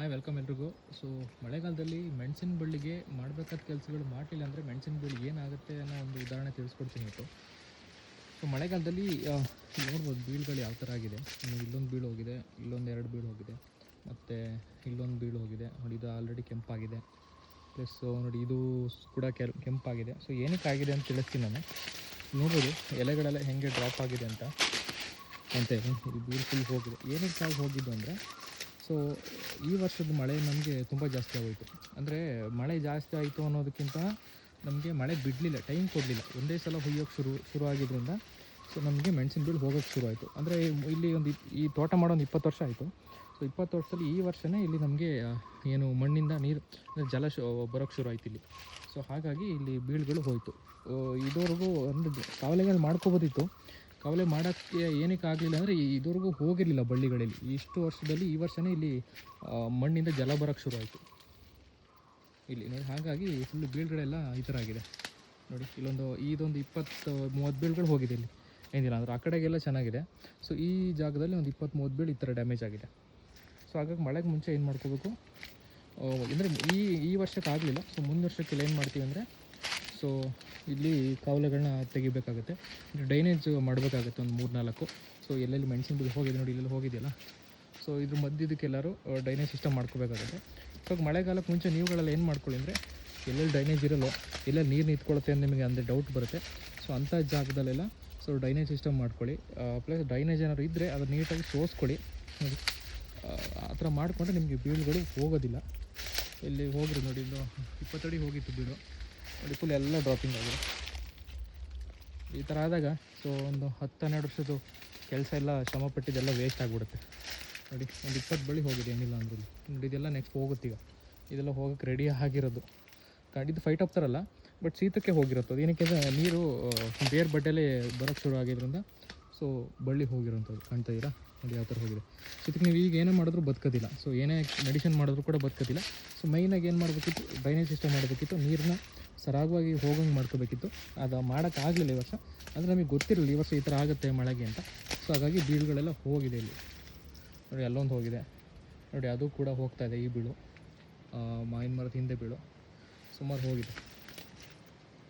Hi welcome ಎಲ್ರಿಗೂ. So ಮಳೆಗಾಲದಲ್ಲಿ ಮೆಣಸಿನ ಬಳ್ಳಿಗೆ ಮಾಡಬೇಕಾದ ಕೆಲಸಗಳು ಮಾಡಲಿಲ್ಲ ಅಂದರೆ ಮೆಣಸಿನ ಬಳ್ಳಿ ಏನಾಗುತ್ತೆ ಅನ್ನೋ ಒಂದು ಉದಾಹರಣೆ ತಿಳಿಸ್ಕೊಡ್ತೀನಿ ಇವತ್ತು ಸೊ ಮಳೆಗಾಲದಲ್ಲಿ ನೋಡ್ಬೋದು ಬೀಳುಗಳು ಯಾವ ಥರ ಆಗಿದೆ. ಇಲ್ಲೊಂದು ಬೀಳು ಹೋಗಿದೆ, ಇಲ್ಲೊಂದು ಎರಡು ಬೀಳು ಹೋಗಿದೆ, ಮತ್ತು ಇಲ್ಲೊಂದು ಬೀಳು ಹೋಗಿದೆ. ನೋಡಿ, ಇದು ಆಲ್ರೆಡಿ ಕೆಂಪಾಗಿದೆ. ಪ್ಲಸ್ ನೋಡಿ, ಇದು ಕೂಡ ಕೆಲ್, ಕೆಂಪಾಗಿದೆ. ಸೊ ಏನಕ್ಕೆ ಆಗಿದೆ ಅಂತ ತಿಳಿಸ್ತೀನಿ ನಾನು. ನೋಡ್ಬೋದು, ಎಲೆಗಳೆಲ್ಲ ಹೆಂಗೆ ಡ್ರಾಪ್ ಆಗಿದೆ ಅಂತ. ಅಂತ ಇದು ಬೀಳು ಫುಲ್ ಹೋಗಿದೆ. ಏನಕ್ಕಾಗಿ ಹೋಗಿದ್ದು ಅಂದರೆ ಸೊ ಈ ವರ್ಷದ ಮಳೆ ನಮಗೆ ತುಂಬ ಜಾಸ್ತಿ ಆಗೋಯ್ತು. ಅಂದರೆ ಮಳೆ ಜಾಸ್ತಿ ಆಯಿತು ಅನ್ನೋದಕ್ಕಿಂತ ನಮಗೆ ಮಳೆ ಬಿಡಲಿಲ್ಲ ಟೈಮ್ ಕೊಡಲಿಲ್ಲ. ಒಂದೇ ಸಲ ಹುಯ್ಯೋಕ್ಕೆ ಶುರು ಶುರು ಆಗಿದ್ದರಿಂದ ಸೊ ನಮಗೆ ಮೆಣಸಿನ ಬೀಳು ಹೋಗೋಕ್ಕೆ ಶುರು ಆಯಿತು. ಅಂದರೆ ಇಲ್ಲಿ ಒಂದು ಈ ತೋಟ ಮಾಡೋ ಒಂದು ಇಪ್ಪತ್ತು ವರ್ಷ ಆಯಿತು. ಸೊ ಇಪ್ಪತ್ತು ವರ್ಷದಲ್ಲಿ ಈ ವರ್ಷನೇ ಇಲ್ಲಿ ನಮಗೆ ಏನು ಮಣ್ಣಿಂದ ನೀರು ಜಲ ಬರೋಕ್ಕೆ ಶುರು ಆಯ್ತು ಇಲ್ಲಿ. ಸೊ ಹಾಗಾಗಿ ಇಲ್ಲಿ ಬೀಳುಗಳು ಹೋಯಿತು. ಇದುವರೆಗೂ ಅಂದರೆ ಕಾವಲೆಗಳು ಮಾಡ್ಕೋಬೋದಿತ್ತು. ಕವಲೆ ಮಾಡೋಕ್ಕೆ ಏನಕ್ಕೆ ಆಗಲಿಲ್ಲ ಅಂದರೆ ಇದುವರೆಗೂ ಹೋಗಿರಲಿಲ್ಲ ಬಳ್ಳಿಗಳಲ್ಲಿ. ಇಷ್ಟು ವರ್ಷದಲ್ಲಿ ಈ ವರ್ಷನೇ ಇಲ್ಲಿ ಮಣ್ಣಿಂದ ಜಲ ಬರೋಕ್ಕೆ ಶುರು ಆಯಿತು ಇಲ್ಲಿ ನೋಡಿ, ಹಾಗಾಗಿ ಫುಲ್ಲು ಬೀಳುಗಳೆಲ್ಲ ಈ ಥರ ಆಗಿದೆ ನೋಡಿ, ಇಲ್ಲೊಂದು, ಇದೊಂದು ಇಪ್ಪತ್ತು, ಮೂವತ್ತು ಬೀಳುಗಳು ಹೋಗಿದೆ ಇಲ್ಲಿ. ಏನಿಲ್ಲ, ಅಂದ್ರೆ ಆ ಕಡೆಗೆಲ್ಲ ಚೆನ್ನಾಗಿದೆ. ಸೊ ಈ ಜಾಗದಲ್ಲಿ ಒಂದು ಇಪ್ಪತ್ತು, ಮೂವತ್ತು ಬೀಳು ಈ ಥರ ಡ್ಯಾಮೇಜ್ ಆಗಿದೆ. ಸೊ ಹಾಗಾಗಿ ಮಳೆಗೆ ಮುಂಚೆ ಏನು ಮಾಡ್ಕೋಬೇಕು? ಅಂದರೆ ಈ ಈ ವರ್ಷಕ್ಕೆ ಆಗಲಿಲ್ಲ. ಸೊ ಮುಂದಿನ ವರ್ಷಕ್ಕೆ ಏನು ಮಾಡ್ತೀವಿ ಅಂದರೆ ಸೊ ಇಲ್ಲಿ ಕಾವಲೆಗಳನ್ನ ತೆಗಿಬೇಕಾಗುತ್ತೆ. ಡ್ರೈನೇಜ್ ಮಾಡಬೇಕಾಗುತ್ತೆ ಒಂದು ಮೂರು ನಾಲ್ಕು ಸೊ ಎಲ್ಲೆಲ್ಲಿ ಮೆಣಸಿನ ಬೀಳು ಹೋಗಿದೆ ನೋಡಿ ಇಲ್ಲೆಲ್ಲ ಹೋಗಿದೆಯಲ್ಲ? ಸೊ ಇದ್ರ ಮಧ್ಯದಕ್ಕೆಲ್ಲರೂ ಡೈನೇಜ್ ಸಿಸ್ಟಮ್ ಮಾಡ್ಕೋಬೇಕಾಗುತ್ತೆ. ಇವಾಗ ಮಳೆಗಾಲಕ್ಕೆ ಮುಂಚೆ ನೀವುಗಳೆಲ್ಲ ಏನು ಮಾಡ್ಕೊಳ್ಳಿ ಅಂದರೆ ಎಲ್ಲೆಲ್ಲಿ ಡೈನೇಜ್ ಇರಲ್ಲೋ ಎಲ್ಲೆಲ್ಲಿ ನೀರು ನಿಂತ್ಕೊಳ್ಳುತ್ತೆ ಅಂತ ನಿಮಗೆ ಅಂದರೆ ಡೌಟ್ ಬರುತ್ತೆ. ಸೊ ಅಂಥ ಜಾಗದಲ್ಲೆಲ್ಲ ಸೊ ಡೈನೇಜ್ ಸಿಸ್ಟಮ್ ಮಾಡ್ಕೊಳ್ಳಿ. ಪ್ಲಸ್ ಡ್ರೈನೇಜ್ ಏನಾದ್ರು ಇದ್ದರೆ ಅದು ನೀಟಾಗಿ ಸೋಸ್ಕೊಳ್ಳಿ. ಆ, ಥರ ಮಾಡಿಕೊಂಡ್ರೆ ನಿಮಗೆ ಬೀಳುಗಳು ಹೋಗೋದಿಲ್ಲ. ಇಲ್ಲಿ ಹೋಗ್ರಿ ನೋಡಿ ಇದು ಇಪ್ಪತ್ತಡಿ ಹೋಗಿತ್ತು ಬೀಳು. ನೋಡಿ ಫುಲ್ ಎಲ್ಲ ಡ್ರಾಪಿಂಗ್ ಆಗಿದೆ. ಈ ಥರ ಆದಾಗ ಸೊ ಒಂದು ಹತ್ತು, ಹನ್ನೆರಡು ವರ್ಷದ್ದು ಕೆಲಸ ಎಲ್ಲ, ಶ್ರಮ ಪಟ್ಟಿದ್ದೆಲ್ಲ ವೇಸ್ಟ್ ಆಗಿಬಿಡುತ್ತೆ. ನೋಡಿ, ಒಂದು ಇಪ್ಪತ್ತು ಬಳಿ ಹೋಗಿದೆ ಏನಿಲ್ಲ ಅಂದ್ರೂ ನೋಡಿ, ಇದೆಲ್ಲ ನೆಕ್ಸ್ಟ್ ಹೋಗುತ್ತೀಗ ಇದೆಲ್ಲ ಹೋಗಕ್ಕೆ ರೆಡಿ ಆಗಿರೋದು. ಇದು ಫೈಟ್ ಆಗ್ತಾರಲ್ಲ ಬಟ್ ಶೀತಕ್ಕೆ ಹೋಗಿರುತ್ತೆ ಏನಕ್ಕೆ ಅಂದರೆ, ನೀರು ಬೇರ್ ಬಡ್ಡೆಲೇ ಬರೋಕ್ಕೆ ಶುರು ಆಗಿದ್ರಿಂದ ಸೊ ಬಳ್ಳಿ ಹೋಗಿರೋಂಥದ್ದು ಕಾಣ್ತಾ ಇದ್ದೀರಾ? ನೋಡಿ ಯಾವ ಥರ ಹೋಗಿದೆ. ಸೊ ಇದಕ್ಕೆ ನೀವು ಈಗ ಏನೇ ಮಾಡಿದ್ರು ಬದುಕೋದಿಲ್ಲ. ಸೊ ಏನೇ ಮೆಡಿಷನ್ ಮಾಡಿದ್ರು ಕೂಡ ಬದುಕೋದಿಲ್ಲ. ಸೊ ಮೈನಾಗಿ ಏನು ಮಾಡಬೇಕಿತ್ತು? ಡ್ರೈನೇಜ್ ಸಿಸ್ಟಮ್ ಮಾಡಬೇಕಿತ್ತು. ನೀರನ್ನ ಸರಾಗವಾಗಿ ಹೋಗಂಗೆ ಮಾಡ್ಕೋಬೇಕಿತ್ತು. ಅದು ಮಾಡೋಕ್ಕಾಗಲಿಲ್ಲ ಈ ವರ್ಷ. ಅಂದರೆ ನಮಗೆ ಗೊತ್ತಿರಲಿಲ್ಲ ಈ ವರ್ಷ ಈ ಥರ ಆಗುತ್ತೆ ಮಳೆಗೆ ಅಂತ. ಸೊ ಹಾಗಾಗಿ ಬೀಳುಗಳೆಲ್ಲ ಹೋಗಿದೆ ಇಲ್ಲಿ. ನೋಡಿ ಎಲ್ಲೊಂದು ಹೋಗಿದೆ. ನೋಡಿ, ಅದು ಕೂಡ ಹೋಗ್ತಾ ಇದೆ ಈ ಬೀಳು. ಮಾವಿನ ಮರದ ಹಿಂದೆ ಬೀಳು. ಸುಮಾರು ಹೋಗಿದೆ.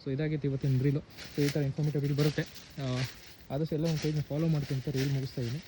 ಸೊ ಇದಾಗಿತ್ತು ಇವತ್ತಿನ ರೀಲು ಸೊ ಈ ಥರ ಇನ್ಫಾರ್ಮೇಟಿವ್ ಬರುತ್ತೆ. ಆದಷ್ಟು ಎಲ್ಲ ಒಂದು ಪೇಜ್ನ ಫಾಲೋ ಮಾಡ್ತೀನಿ ಅಂತ ರೀಲ್ ಮುಗಿಸ್ತಾ ಇದ್ದೀನಿ